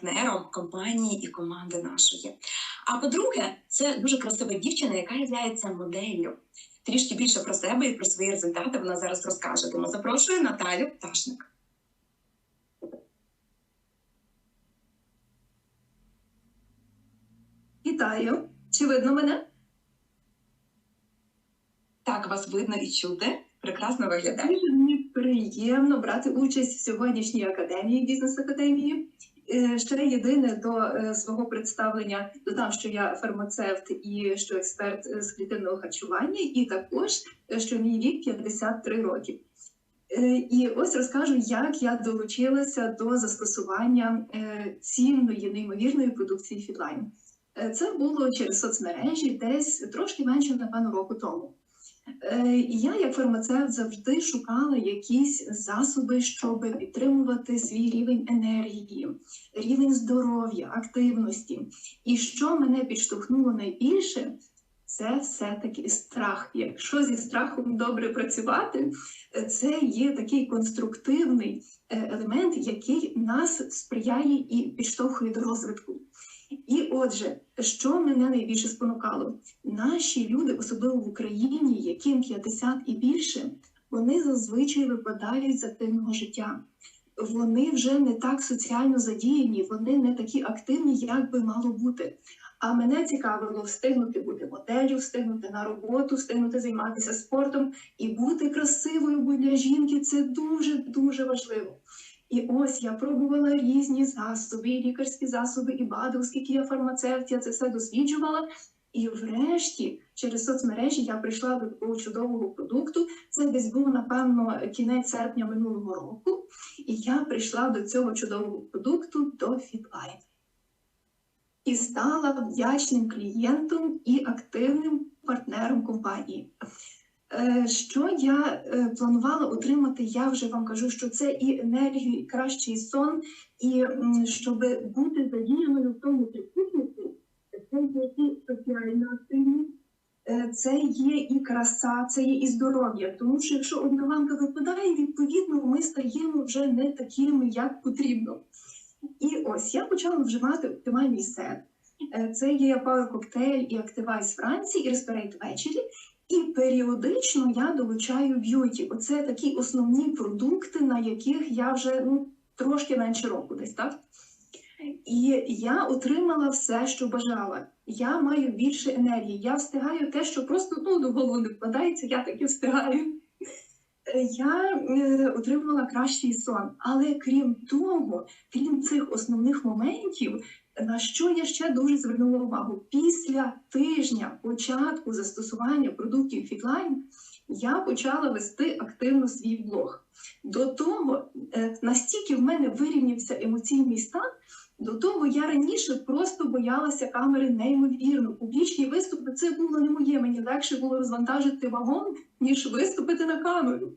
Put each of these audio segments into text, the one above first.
партнером компанії і команди нашої. А по-друге, це дуже красива дівчина, яка є моделлю. Трішки більше про себе і про свої результати вона зараз розкаже. Тому запрошую Наталю Пташник. Вітаю! Чи видно мене? Так, вас видно і чути. Прекрасно виглядає. Дуже мені приємно брати участь в сьогоднішній академії, бізнес-академії. Е, Ще єдине до е, свого представлення додам, що я фармацевт і що експерт е, з клітинного харчування, і також що мій вік 53 роки. І ось розкажу, як я долучилася до застосування цінної неймовірної продукції Фідлайн. Це було через соцмережі десь трошки менше, напевно, року тому. Е, Я, як фармацевт, завжди шукала якісь засоби, щоб підтримувати свій рівень енергії, рівень здоров'я, активності. І що мене підштовхнуло найбільше, це все-таки страх. Якщо зі страхом добре працювати, це є такий конструктивний е, елемент, який нас сприяє і підштовхує до розвитку. І отже, що мене найбільше спонукало? Наші люди, особливо в Україні, яким 50 і більше, вони зазвичай випадають з активного життя. Вони вже не так соціально задіяні, вони не такі активні, як би мало бути. А мене цікавило встигнути бути моделлю, встигнути на роботу, встигнути займатися спортом і бути красивою, бо для жінки це дуже дуже важливо. І ось я пробувала різні засоби, і лікарські засоби, і БАДи, оскільки я фармацевт, я це все досліджувала. І врешті, через соцмережі я прийшла до чудового продукту. Це десь був, напевно, кінець серпня минулого року. І я прийшла до цього чудового продукту до FitLife. І стала вдячним клієнтом і активним партнером компанії. Е, Що я е, планувала отримати, я вже вам кажу, що це і енергію, і кращий сон, і щоб бути задіяною в тому трикутнику, це є і соціальна активність, е, це є і краса, це є і здоров'я. Тому що якщо одна лампа випадає, відповідно ми стаємо вже не такими, як потрібно. І ось я почала вживати оптимальний сет. Це є Power Cocktail і Activize Франції і Respiration ввечері. І періодично я долучаю б'юті. Оце такі основні продукти, на яких я вже ну, трошки менше року десь так. І я отримала все, що бажала. Я маю більше енергії. Я встигаю те, що просто ну, до голови не вкладається, я таки встигаю. Я е, отримала кращий сон. Але крім того, крім цих основних моментів, на що я ще дуже звернула увагу? Після тижня початку застосування продуктів Фітлайн я почала вести активно свій блог. До того е, настільки в мене вирівнявся емоційний стан. До того я раніше просто боялася камери неймовірно. Публічні виступи це було не моє. Мені легше було розвантажити вагон, ніж виступити на камеру.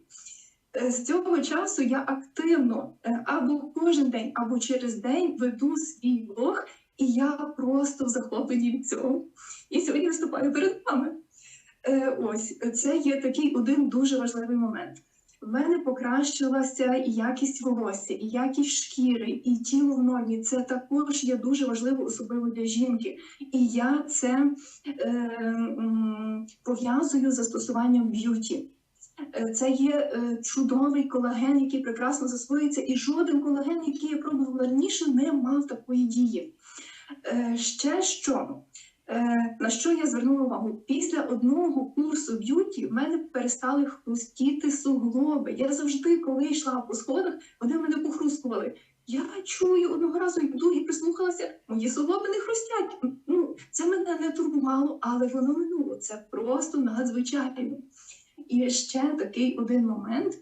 Е, З цього часу я активно е, або кожен день, або через день веду свій блог, і я просто в захопленні від цього. І сьогодні виступаю перед вами. Е, Ось це є такий один дуже важливий момент. В мене покращилася і якість волосся, і якість шкіри, і тіло в нормі. Це також є дуже важливо, особливо для жінки. І я це е, пов'язую з застосуванням б'юті. Е, Це є е, чудовий колаген, який прекрасно засвоюється, і жоден колаген, який я пробувала раніше, не мав такої дії. Е, Ще що? На що я звернула увагу? Після одного курсу б'юті в мене перестали хрустіти суглоби. Я завжди, коли йшла по сходах, вони мене похрускували. Я чую одного разу йду і прислухалася, мої суглоби не хрустять. Ну, це мене не турбувало, але воно минуло. Це просто надзвичайно. І ще такий один момент.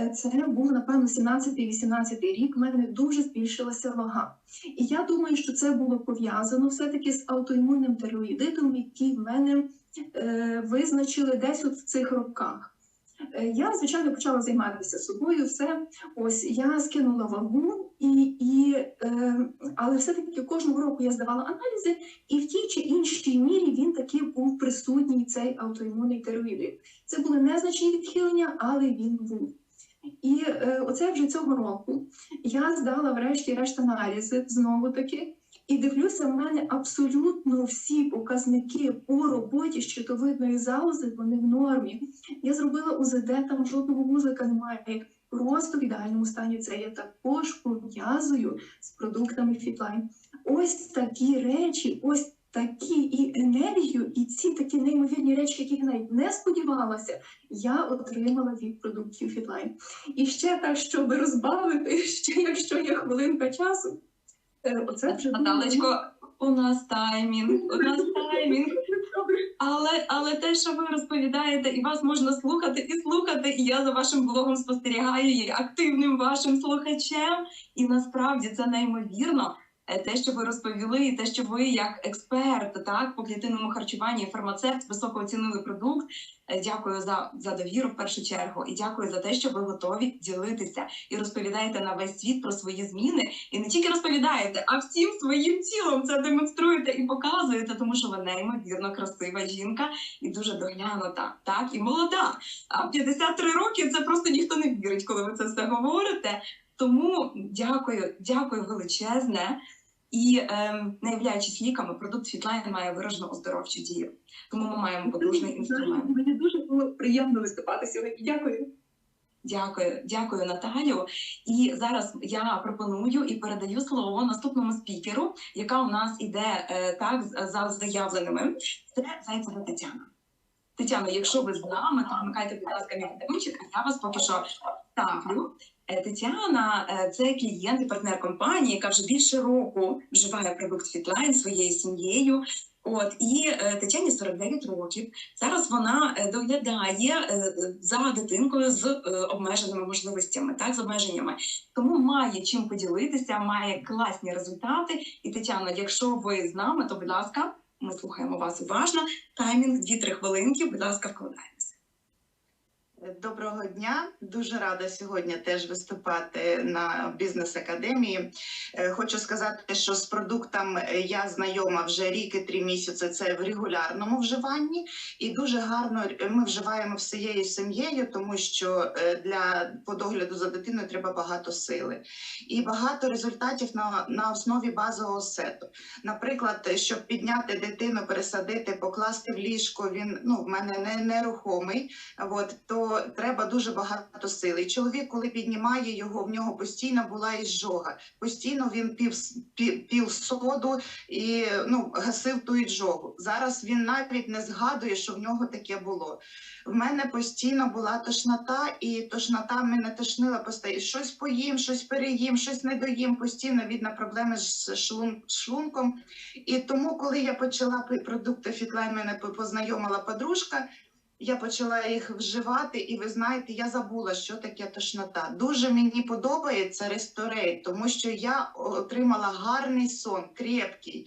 Е, Це був, напевно, 17-18 рік. в мене дуже збільшилася вага. І я думаю, що це було пов'язано все-таки з аутоімунним тероїдитом, який в мене е, визначили десь от в цих роках. Е, Я, звичайно, почала займатися собою. Все, ось я скинула вагу, і, і, е, але все-таки кожного року я здавала аналізи, і в тій чи іншій мірі він таки був присутній цей аутоімунний тиреоїдит. Це були незначні відхилення, але він був. І е, оце вже цього року я здала врешті-решт аналізи знову таки. І дивлюся, в мене абсолютно всі показники по роботі щитовидної залози вони в нормі. Я зробила УЗД, там жодного вузика немає. Просто в ідеальному стані це я також пов'язую з продуктами Фітлайн. Ось такі речі, ось такі і енергію, і ці такі неймовірні речі, яких навіть не сподівалася, я отримала від продуктів Фітлайн. І ще так, щоб розбавити, ще якщо є хвилинка часу. Е, Оце вже Наталечко, у нас таймінг, у нас таймінг. Але, але те, що ви розповідаєте, і вас можна слухати і слухати, і я за вашим блогом спостерігаю є активним вашим слухачем. І насправді це неймовірно. Е, Те, що ви розповіли, і те, що ви як експерт, так по клітинному харчуванні, фармацевт високо оцінили продукт. Е, Дякую за, за довіру в першу чергу, і дякую за те, що ви готові ділитися і розповідаєте на весь світ про свої зміни. І не тільки розповідаєте, а всім своїм тілом це демонструєте і показуєте, тому що ви неймовірно красива жінка і дуже доглянута, так і молода. А 53 роки це просто ніхто не вірить, коли ви це все говорите. Тому дякую, дякую величезне. І ем, не являючись ліками, продукт Фітлайн має виражену оздоровчу дію. Тому ми маємо потужний інструмент. Мені дуже було приємно виступати сьогодні. Дякую. Дякую, дякую, Наталю. І зараз я пропоную і передаю слово наступному спікеру, яка у нас іде е, так за заявленими. Це Зайцева Тетяна. Тетяно, якщо ви з нами, то вмикайте, будь ласка, мікрофончик, а я вас поки що ставлю. Е, Тетяна е, це клієнт і партнер компанії, яка вже більше року вживає продукт Фітлайн своєю сім'єю. От і е, Тетяні 49 років. Зараз вона доглядає за дитинкою з обмеженими можливостями, так з обмеженнями. Тому має чим поділитися, має класні результати. І Тетяно, якщо ви з нами, то будь ласка, ми слухаємо вас уважно. Таймінг 2-3 хвилинки. Будь ласка, вкладаємося. Доброго дня, дуже рада сьогодні теж виступати на бізнес академії. Е, Хочу сказати, що з продуктом е, я знайома вже рік і три місяці. Це в регулярному вживанні, і дуже гарно е, ми вживаємо всією сім'єю, тому що для по догляду за дитиною треба багато сили і багато результатів на, на основі базового сету. Наприклад, щоб підняти дитину, пересадити, покласти в ліжко. Він ну в мене не нерухомий. От то треба дуже багато сили. І чоловік, коли піднімає його, в нього постійно була іжога. Постійно він пів, пів, пів соду і ну гасив ту іжогу. Зараз він навіть не згадує, що в нього таке було. В мене постійно була тошнота, і тошнота мене тошнила постійно. Щось поїм, щось переїм, щось не доїм. Постійно видно проблеми з шлун, шлунком. І тому, коли я почала продукти Фітлайн, мене познайомила подружка. Я почала їх вживати, і ви знаєте, я забула, що таке тошнота. Дуже мені подобається ресторей, тому що я отримала гарний сон, крепкий.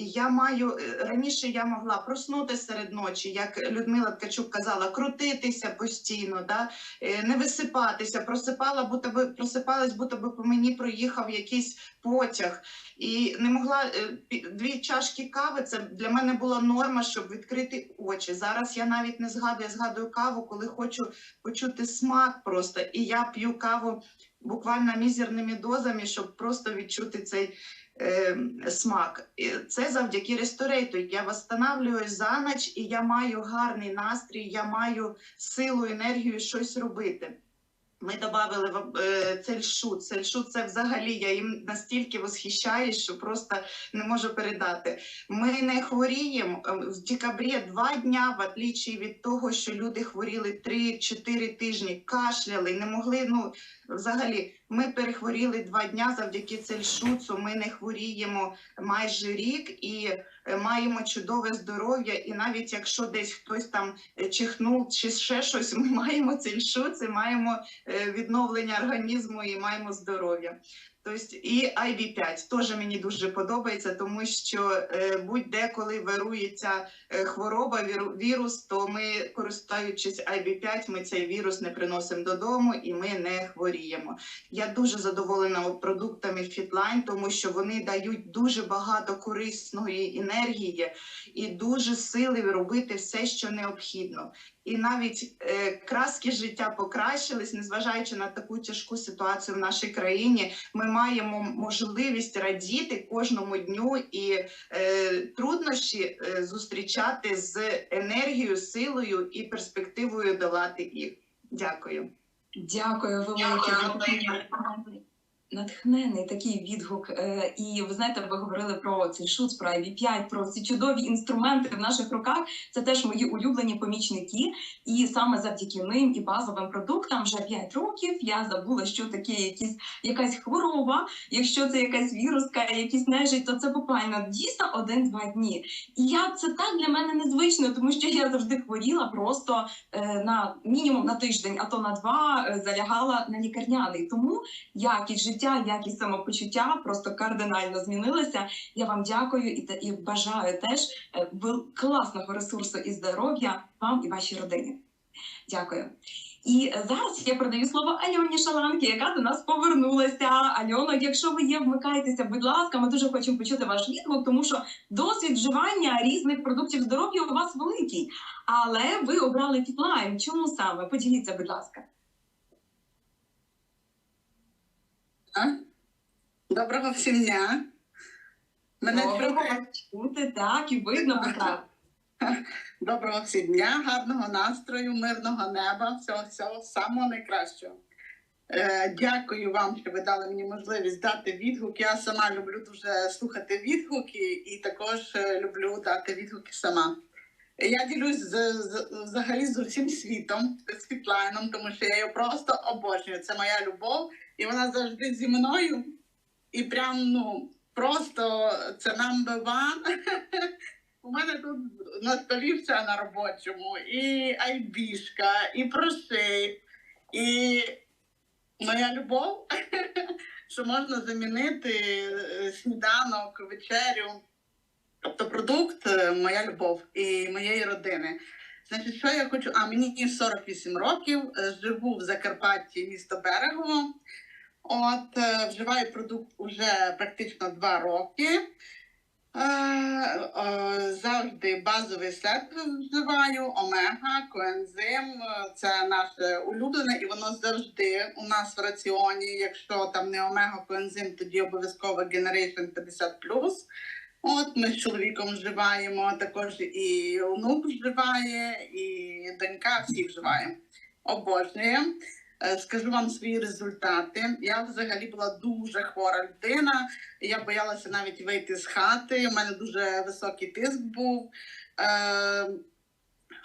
Я маю е, раніше я могла проснутися серед ночі, як Людмила Ткачук казала, крутитися постійно, да? е, не висипатися, просипала, будто би просипалась, будто би по мені проїхав якийсь потяг. І не могла е, дві чашки кави. Це для мене була норма, щоб відкрити очі. Зараз я навіть не згадую, я згадую каву, коли хочу почути смак просто. І я п'ю каву буквально мізерними дозами, щоб просто відчути цей е, смак. Це завдяки ресторейту. Я восстанавливаюсь за ніч, і я маю гарний настрій, я маю силу, енергію щось робити. Ми додали е, цельшут. Цельшут це взагалі я їм настільки восхищаюсь, що просто не можу передати. Ми не хворіємо Е, в декабрі два дня, в отличі від того, що люди хворіли 3-4 тижні, кашляли, не могли. Ну взагалі, ми перехворіли два дня завдяки цельшуцу. Ми не хворіємо майже рік і е, маємо чудове здоров'я. І навіть якщо десь хтось там е, чихнув чи ще щось, ми маємо цельшуц і маємо е, відновлення організму і маємо здоров'я. Тобто і IB5 теж мені дуже подобається, тому що е, будь-де, коли вирується е, хвороба, віру- вірус, то ми, користуючись IB5, ми цей вірус не приносимо додому і ми не хворіємо. Я дуже задоволена продуктами Fitline, тому що вони дають дуже багато корисної енергії і дуже сили робити все, що необхідно. І навіть е, краски життя покращились, незважаючи на таку тяжку ситуацію в нашій країні. Ми маємо можливість радіти кожному дню і е, труднощі е, зустрічати з енергією, силою і перспективою долати їх. Дякую. Дякую велике натхнений такий відгук. Е, І ви знаєте, ви говорили про цей шуц, про IB5, про ці чудові інструменти в наших руках. Це теж мої улюблені помічники. І саме завдяки ним і базовим продуктам вже 5 років я забула, що таке якісь якась хвороба. Якщо це якась віруска, якісь нежить, то це буквально дійсно один-два дні. І я це так для мене незвично, тому що я завжди хворіла просто е, на мінімум на тиждень, а то на два е, залягала на лікарняний. Тому якість життя, якість самопочуття просто кардинально змінилася. Я вам дякую і, і бажаю теж е, класного ресурсу і здоров'я вам і вашій родині. Дякую. І е, зараз я передаю слово Альоні Шаланки, яка до нас повернулася. Альоно, якщо ви є, вмикайтеся, будь ласка, ми дуже хочемо почути ваш відгук, тому що досвід вживання різних продуктів здоров'я у вас великий. Але ви обрали Фітлайн. Чому саме? Поділіться, будь ласка. Доброго всім дня. Мене Доброго чути? чути, так, і видно прекрасно. Доброго всім дня, гарного настрою, мирного неба, всього всього самого найкращого. Е, дякую вам, що ви дали мені можливість дати відгук. Я сама люблю дуже слухати відгуки і також е, люблю дати відгуки сама. Я ділюсь з, з, взагалі з усім світом, з Фітлайном, тому що я його просто обожнюю. Це моя любов, і вона завжди зі мною. І прям ну просто це number one. У мене тут на столі все на робочому, і айбішка, і прошейп, і моя любов, що можна замінити е, сніданок, вечерю. Тобто продукт е, моя любов і моєї родини. Значить, що я хочу? А мені 48 років, е, живу в Закарпатті, місто Берегово. От е, вживаю продукт уже практично два роки. Завжди базовий сет вживаю, омега, коензим. Це наше улюблене, і воно завжди у нас в раціоні. Якщо там не омега, коензим, тоді обов'язково Generation 50 От ми з чоловіком вживаємо, також і онук вживає, і донька всі вживаємо. Обожнюємо. Е, Скажу вам свої результати. Я взагалі була дуже хвора людина. Я боялася навіть вийти з хати. У мене дуже високий тиск був. Е,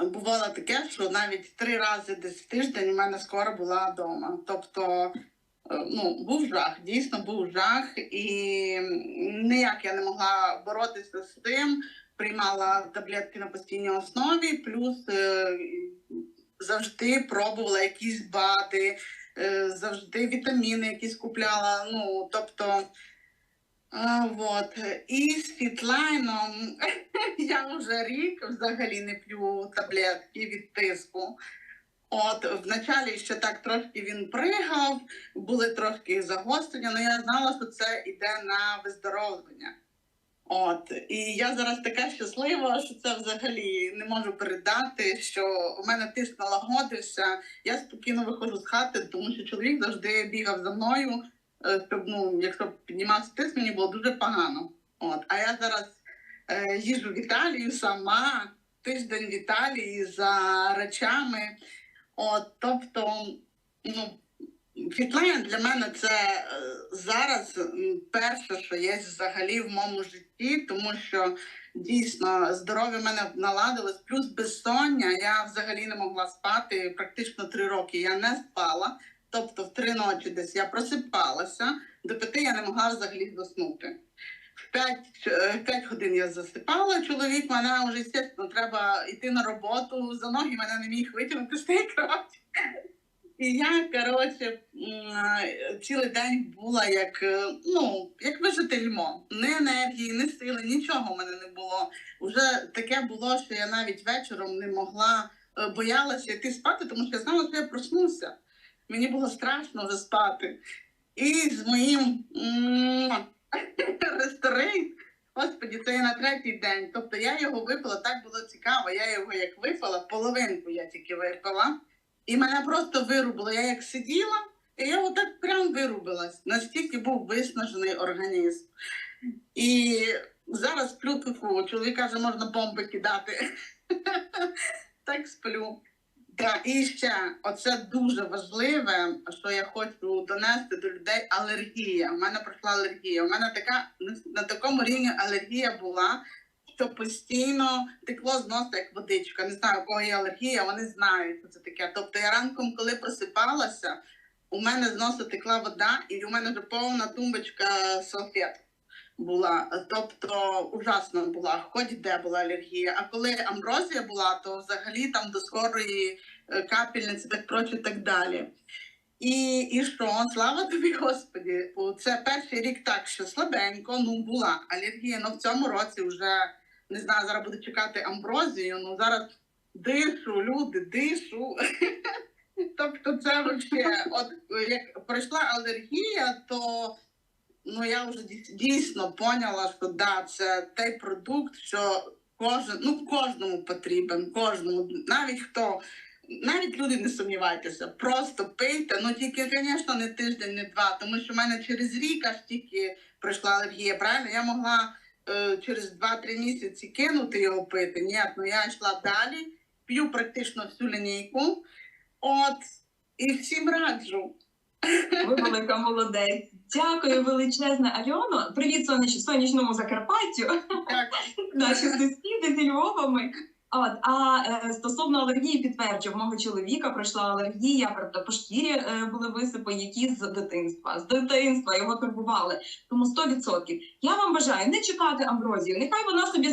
бувало таке, що навіть три рази десь в тиждень у мене скоро була вдома. Тобто, ну, був жах, дійсно був жах, і ніяк я не могла боротися з тим. Приймала таблетки на постійній основі, плюс е, завжди пробувала якісь БАДи, е, завжди вітаміни якісь купляла. Ну, тобто, вот. І з фітлайном я вже рік взагалі не п'ю таблетки від тиску. От вначалі ще так трошки він пригав, були трошки загострення, але я знала, що це йде на виздоровлення. От і я зараз така щаслива, що це взагалі не можу передати. Що у мене тиск налагодився. Я спокійно виходжу з хати, тому що чоловік завжди бігав за мною. е, Щоб ну, якщо піднімався тиск, мені було дуже погано. От, а я зараз е, їжу в Італію сама, тиждень в Італії за речами. От, тобто, ну, Фітлайн для мене це е, зараз перше, що є взагалі в моєму житті, тому що дійсно здоров'я в мене наладилось, плюс безсоння. Я взагалі не могла спати практично три роки. Я не спала. Тобто в три ночі десь я просипалася, до п'яти я не могла взагалі заснути. В п'ять, е, в п'ять годин я засипала. Чоловік мене вже звісно, треба йти на роботу. За ноги мене не міг витягнути з тієї кроваті. І я, коротше, цілий день була як, е, ну, як вижити льмом. Ні енергії, ні сили, нічого в мене не було. Уже таке було, що я навіть вечором не могла, е, боялася йти спати, тому що я знала, що я проснуся. Мені було страшно вже спати. І з моїм ресторейн, господі, це я на третій день. Тобто я його випила, так було цікаво. Я його як випила, половинку я тільки випила. І мене просто вирубило. Я як сиділа, і я отак прям вирубилась. Настільки був виснажений організм. І зараз сплю тифу. Чоловік каже, можна бомби кидати. так сплю. Так, і ще оце дуже важливе, що я хочу донести до людей алергія. У мене пройшла алергія. У мене така на такому рівні алергія була, що постійно текло з носа як водичка. Не знаю, у кого є алергія, вони знають, що це таке. Тобто я ранком, коли просипалася, у мене з носа текла вода, і у мене вже повна тумбочка салфет була. Тобто ужасно була, хоч де була алергія. А коли амброзія була, то взагалі там до скорої е, капельниці, так проче, так далі. І, і що, слава тобі, Господі, це перший рік так, що слабенько, ну була алергія. Ну в цьому році вже не знаю, зараз буду чекати амброзію. Ну зараз дишу, люди, дишу. Тобто, це вообще, от як пройшла алергія, то ну я вже дійс- дійсно поняла, що да, це той продукт, що кожен, ну кожному потрібен, кожному, навіть хто. Навіть люди не сумнівайтеся, просто пийте. Ну тільки, звісно, не тиждень, не два, тому що в мене через рік аж тільки пройшла алергія. Правильно, я могла е, через 2-3 місяці кинути його пити. Ні, ну я йшла далі, п'ю практично всю лінійку. От і всім раджу. Ви велика молодець. Дякую величезне, Альоно. Привіт, сонячному, сонячному Закарпаттю. Наші сусіди зі Львовами. От, а е, стосовно алергії, підтверджу, в мого чоловіка пройшла алергія, правда, по шкірі е, були висипи, які з дитинства. З дитинства його турбували. Тому 100%. Я вам бажаю не чекати амброзію. Нехай вона собі